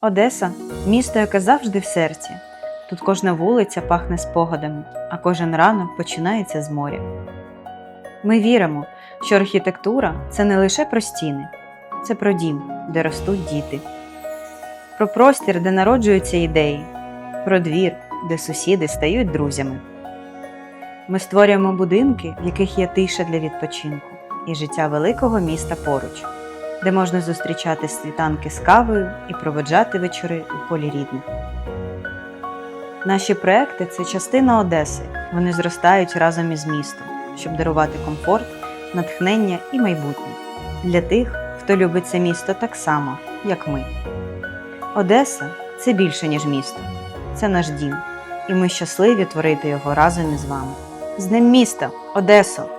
Одеса місто, яке завжди в серці. Тут кожна вулиця пахне спогадами, а кожен ранок починається з моря. Ми віримо, що архітектура це не лише про стіни, це про дім, де ростуть діти, про простір, де народжуються ідеї, про двір, де сусіди стають друзями. Ми створюємо будинки, в яких є тиша для відпочинку, і життя великого міста поруч, де можна зустрічати світанки з кавою і проведжати вечори у полі рідних. Наші проекти це частина Одеси. Вони зростають разом із містом, щоб дарувати комфорт, натхнення і майбутнє для тих, хто любить це місто так само, як ми. Одеса це більше, ніж місто, це наш дім, і ми щасливі творити його разом із вами. З Днем міста, Одесо!